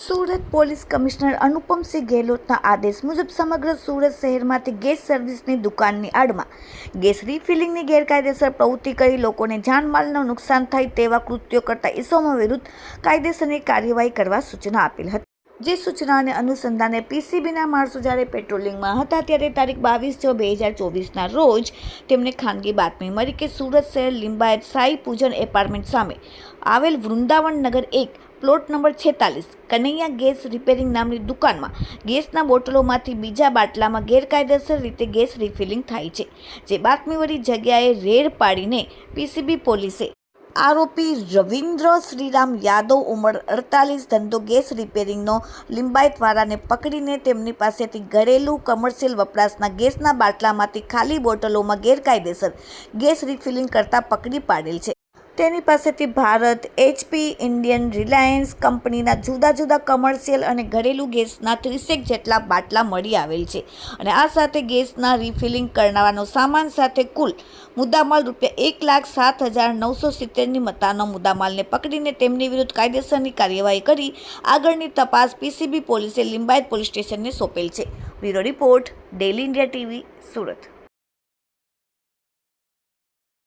Surat police commissioner Anupamsinh ગેહલોતના આદેશ મુજબ સમગ્ર સુરત શહેરમાંથી ગેસ સર્વિસની દુકાનની આડમાં ગેસ રિફિલિંગની ગેરકાયદેસર પ્રવૃત્તિ કરી લોકોને જાનમાલનું નુકસાન થાય તેવા કૃત્યો કરતા ઇસોમો વિરુદ્ધ કાયદેસરની કાર્યવાહી કરવા સૂચના આપેલ હતી. જે સૂચનાને અનુસંધાને પીસીબીના માણસો જ્યારે પેટ્રોલિંગમાં હતા ત્યારે તારીખ બાવીસ છ બે હજાર ચોવીસના રોજ તેમને ખાનગી બાતમી મળી કે સુરત શહેર લિંબાયત સાઈ પૂજન એપાર્ટમેન્ટ સામે આવેલ વૃંદાવન નગર એક પ્લોટ નંબર છેતાલીસ, કનૈયા ગેસ રિપેરિંગ નામની દુકાનમાં ગેસના બોટલોમાંથી બીજા બાટલામાં ગેરકાયદેસર રીતે ગેસ રિફિલિંગ થાય છે, જે બાતમીવાળી જગ્યાએ રેડ પાડીને પીસીબી પોલીસે. આરોપી રવિન્દ્ર શ્રીરામ યાદવ ઉંમર અડતાલીસ, ધંધો ગેસ રિપેરિંગનો લિંબાયતવાળાને પકડીને તેમની પાસેથી ઘરેલું કમર્શિયલ વપરાશના ગેસના બાટલામાંથી ખાલી બોટલોમાં ગેરકાયદેસર ગેસ રિફિલિંગ કરતા પકડી પાડેલ છે. તેની પાસેથી ભારત એચપી ઇન્ડિયન રિલાયન્સ કંપનીના જુદા જુદા કમર્શિયલ અને ઘરેલું ગેસના ત્રીસેક જેટલા બાટલા મળી આવેલ છે. અને આ સાથે ગેસના રિફિલિંગ કરવાનો સામાન સાથે કુલ મુદ્દામાલ રૂપિયા એક લાખ સાત હજાર નવસો સિત્તેરની મતાનો મુદ્દામાલને પકડીને તેમની વિરુદ્ધ કાયદેસરની કાર્યવાહી કરી આગળની તપાસ પીસીબી પોલીસે લિંબાયત પોલીસ સ્ટેશનને સોંપેલ છે. Bureau report daily India TV, Surat.